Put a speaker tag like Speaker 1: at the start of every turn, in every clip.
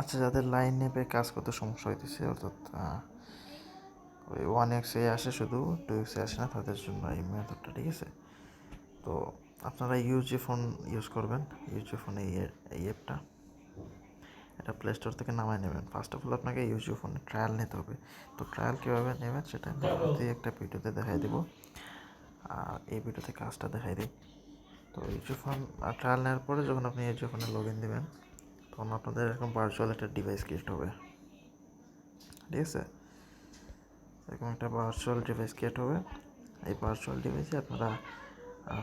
Speaker 1: আচ্ছা যাদের লাইন নেবে কাজ করতে সমস্যা হইতেছে, অর্থাৎ ওই ওয়ান এক্সে আসে শুধু টু এক্সে আসে না, তাদের জন্য এই মেথডটা ঠিক আছে? তো আপনারা ইউজি ফোন ইউজ করবেন ইউজি ফোন এই এই অ্যাপটা এটা প্লে স্টোর থেকে নামায় নেবেন। ফার্স্ট অফ অল আপনাকে ইউজি ফোনে ট্রায়াল নিতে হবে। তো ট্রায়াল কীভাবে নেবেন, সেটা আমি একটা ভিডিওতে দেখাই দেবো। আর এই ভিডিওতে কাজটা দেখাই দিই। তো ইউজি ফোন ট্রায়াল নেওয়ার পরে যখন আপনি ইউজি ফোনে লগ ইন দেবেন তখন আপনাদের এরকম ভার্চুয়াল একটা ডিভাইস ক্রিয়েট হবে। ঠিক আছে? এরকম একটা ভার্চুয়াল ডিভাইস ক্রিয়েট হবে। এই ভার্চুয়াল ডিভাইসে আপনারা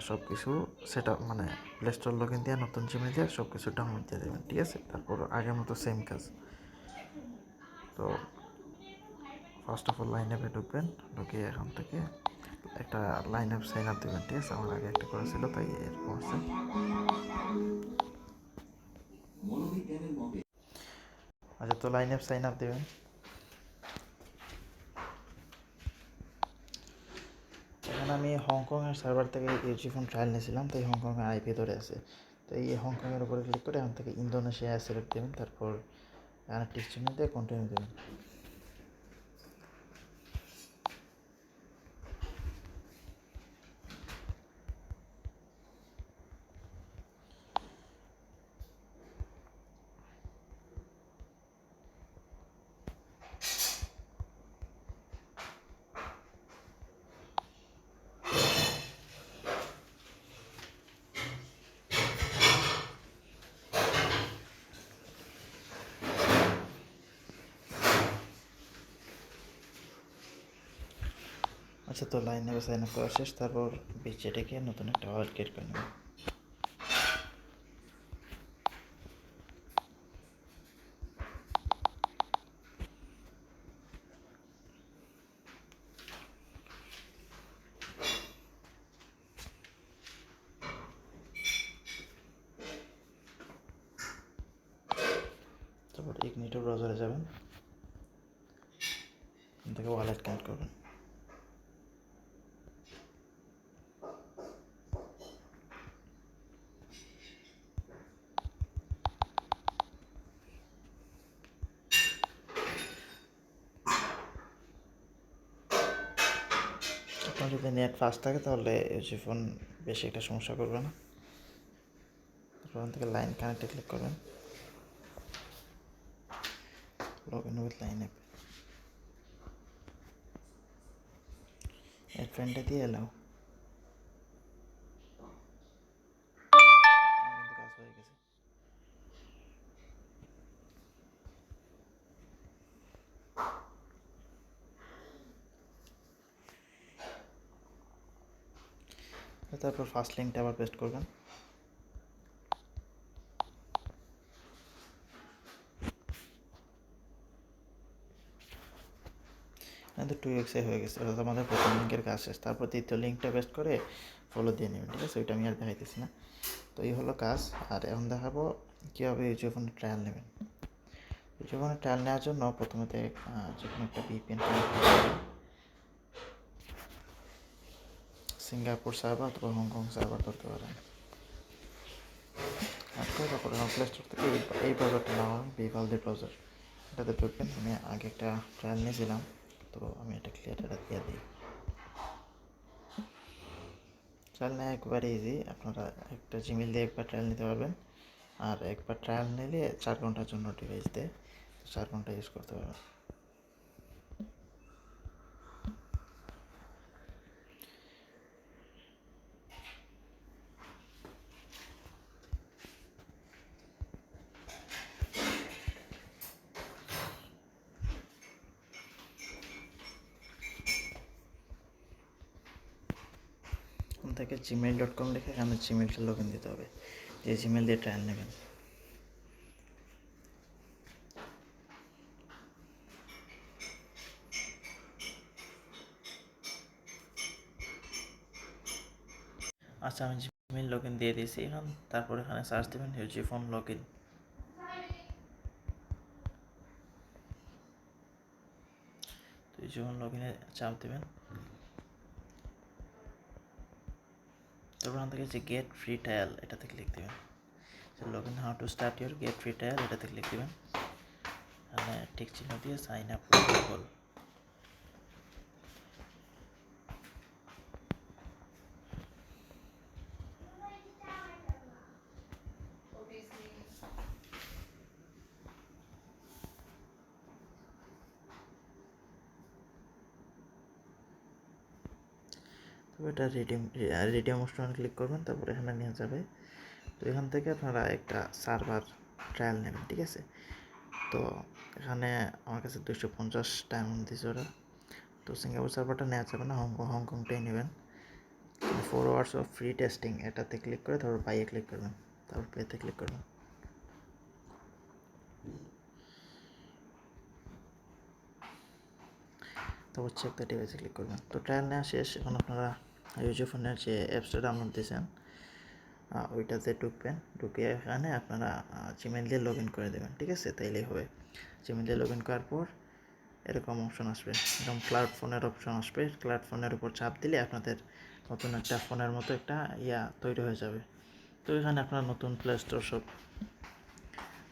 Speaker 1: সব কিছু সেটা মানে প্লে স্টোর লগ ইন দিয়ে নতুন জিমে দিয়ে সব কিছু ডাউনলোড দিয়ে দেবেন, ঠিক আছে? তারপর আগের মতো সেম কাজ। তো ফার্স্ট অফ অল লাইন অ্যাপে ঢুকবেন ঢুকে এখান থেকে একটা লাইন অ্যাপ সাইন আপ দেবেন, ঠিক আছে? আমার আগে একটা করেছিল তাই এরকম আছে। আচ্ছা তো লাইন আপ সাইন আপ দেবেন। এখানে আমি হংকংয়ের সার্ভার থেকে ইউজি ফোন ট্রায়াল নিয়েছিলাম, তো এই হংকংয়ের আইপি ধরে আছে। তো এই হংকংয়ের উপরে ক্লিক করে এখান থেকে ইন্দোনেশিয়া সিলেক্ট দেবেন, তারপর এখানে টিকচিহ্ন দিয়ে কন্টিনিউ দেবেন। আচ্ছা তো লাইন নেবে সাইন আপ করা শেষ, তারপর বিচে গিয়ে নতুন একটা ওয়ালেট ক্রিয়েট করে নেবেন তারপর ইগনিটো ব্রাউজারে যাবেন। থেকে ওয়ালেট কানেক্ট করবেন আপনার যদি নেট ফাস্ট থাকে তাহলে ইউজি ফোন বেশি একটা সমস্যা করবে না। ওখান থেকে লাইন কানেক্টে ক্লিক করবেন। লগ লাইন অ্যাপ দিয়ে এলাও কিন্তু কাজ হয়ে গেছে তারপর ফার্স্ট লিঙ্কটা আবার পেস্ট করবেন। কিন্তু টু এক্সে হয়ে গেছে, অর্থাৎ আমাদের প্রথম লিঙ্কের কাজ শেষ। তারপর দ্বিতীয় লিঙ্কটা পেস্ট করে ফলো দিয়ে নেবেন, ঠিক আছে? ওইটা আমি আর দেখাইতেছি না। তো এই হলো কাজ, আর এখন দেখাবো কীভাবে ইউজিও ফোনের ট্রায়াল নেবেন। ইউজিও ফোনের ট্রায়াল নেওয়ার জন্য প্রথমে যে কোনো একটা ভিপিএন কানেক্ট করবেন সিঙ্গাপুর সার্ভার অথবা হংকং সার্ভার করতে পারেন তারপর প্লে স্টোর থেকে এই ব্রাউজারটা নেওয়া বিভালদি ব্রাউজার এটাতে ঢুকবেন আমি আগে একটা ট্রায়াল নিয়েছিলাম, তো আমি এটা ক্লিয়ার এটা দিয়ে দিই। ট্রায়াল নেওয়া একবারে ইজি আপনারা একটা জিমেল দিয়ে একবার ট্রায়াল নিতে পারবেন। আর একবার ট্রায়াল নিলে চার ঘণ্টার জন্য ডিভাইস দেয় চার ঘণ্টা ইউজ করতে পারবেন। থেকে জিমেল ডট কম লিখে এখানে জিমেলটা লগ ইন দিতে হবে। যে জিমেল দিয়ে ট্রায়াল নেবেন। আচ্ছা আমি জিমেল লগ ইন দিয়ে দিয়েছি এখন। তারপর এখানে সার্চ দেবেন ইউজি ফোন লগ ইন তো ইউজি ফোন লগ ইনে চাপ দেবেন। তারপর আমাদের কাছে গেট ফ্রি ট্রায়াল এটাতে ক্লিক দেবেন। Log in how to start your get free trial এটাতে ক্লিক দেবেন। টিক চিহ্ন দিয়ে সাইন আপ গুগল তো এটা রিডিম রিডিম অপশনে ক্লিক করবেন, তারপরে এখানে নিয়ে যাবে। তো এখান থেকে আপনারা একটা সার্ভার ট্রায়াল নেবেন, ঠিক আছে? তো এখানে আমার কাছে দুশো পঞ্চাশ ডায়মন্ড দিয়েছে ওরা। তো সিঙ্গাপুর সার্ভারটা নেওয়া যাবে না হংকং হংকংটাই নেবেন। Four hours of free testing এটাতে ক্লিক করে তারপর বাইয়ে ক্লিক করবেন, তারপর পেতে ক্লিক করবেন। তারপর চেক দ্য ডিভাইসে ক্লিক করবেন। তো ট্রায়াল নেওয়া শেষ, এখন আপনারা ইউজো ফোনের যে অ্যাপসটা ডাউনলোড দিয়েছেন ওইটাতে ঢুকবেন। ঢুকে এখানে আপনারা জিমেল দিয়ে লগ ইন করে দেবেন, ঠিক আছে? তাইলেই হবে। জিমেল দিয়ে লগ ইন করার পর এরকম অপশন আসবে। এরকম ক্লাউড ফোনের অপশন আসবে। ক্লাউড ফোনের উপর চাপ দিলে আপনাদের নতুন একটা ফোনের মতো একটা ইয়া তৈরি হয়ে যাবে। তো এখানে আপনার নতুন প্লে স্টোর সব,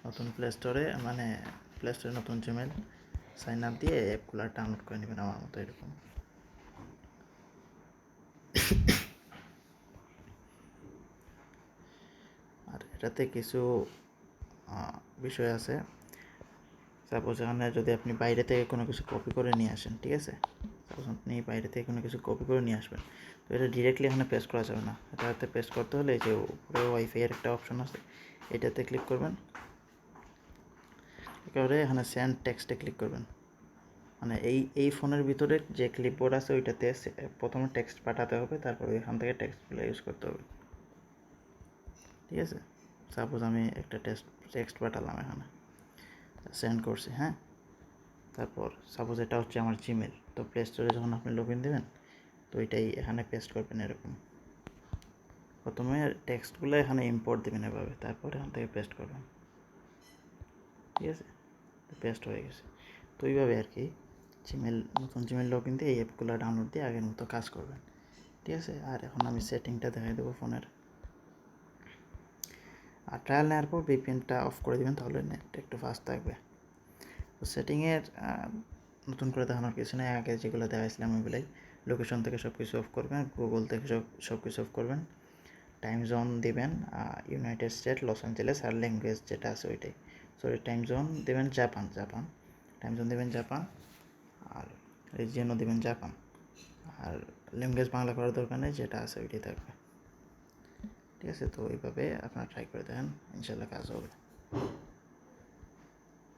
Speaker 1: নতুন প্লে স্টোরে মানে প্লে স্টোরে নতুন জিমেল সাইন আপ দিয়ে অ্যাপগুলো ডাউনলোড করে নেবেন আমার মতো এরকম। আর এটাতে কিছু বিষয় আছে। সাপোজ এখানে যদি আপনি বাইরে থেকে কোনো কিছু কপি করে নিয়ে আসেন, ঠিক আছে? সাপোজ আপনি বাইরে থেকে কোনো কিছু কপি করে নিয়ে আসবেন, তো এটা ডিরেক্টলি এখানে পেস্ট করা যাবে না। এটাতে পেস্ট করতে হলে এই যে উপরে ওয়াইফাই এর একটা অপশন আছে, এটাতে ক্লিক করবেন। একেবারে এখানে সেন্ড টেক্সটে ক্লিক করবেন। মানে এই এই ফোনের ভিতরে যে ক্লিপবোর্ড আছে ওইটাতে প্রথমে টেক্সট পাঠাতে হবে, তারপরে এখান থেকে টেক্সটগুলো ইউজ করতে হবে। ঠিক আছে? সাপোজ আমি একটা টেক্সট টেক্সট পাঠালাম এখানে সেন্ড করছি হ্যাঁ? তারপর সাপোজ এটা হচ্ছে আমার জিমেল তো প্লে স্টোরে যখন আপনি লগ ইন দেবেন, তো এটাই এখানে পেস্ট করবেন এরকম। প্রথমে টেক্সটগুলো এখানে ইম্পোর্ট দেবেন এভাবে, তারপর এখান থেকে পেস্ট করবেন। ঠিক আছে? পেস্ট হয়ে গেছে। তো এইভাবে আর কি জিমেল নতুন জিমেল লগ ইন দিয়ে এই অ্যাপগুলো ডাউনলোড দিয়ে আগের মতো কাজ করবেন। ঠিক আছে? আর এখন আমি সেটিংটা দেখাই দেবো ফোনের আর ট্রায়াল নেওয়ার পর ভিপিএনটা অফ করে দেবেন, তাহলে নেটটা একটু ফাস্ট থাকবে। তো সেটিংয়ের নতুন করে দেখানোর কিছু নেই আগে যেগুলো দেখাইছিলাম ওইগুলোই। লোকেশন থেকে সব কিছু অফ করবেন গুগল থেকে সব সব কিছু অফ করবেন। টাইম জোন দিবেন ইউনাইটেড স্টেট লস অ্যাঞ্জেলেস আর ল্যাঙ্গুয়েজ যেটা আছে ওইটাই। সরি টাইম জোন দেবেন জাপান জাপান টাইম জোন দেবেন জাপান আর রিজিয়নও দেবেন জাপান আর ল্যাঙ্গুয়েজ বাংলা করার দরকার নেই, যেটা আছে ওইটাই থাকবে। ঠিক আছে, তো এইভাবে আপনারা ট্রাই করে দেখেন ইনশাল্লাহ কাজ হবে।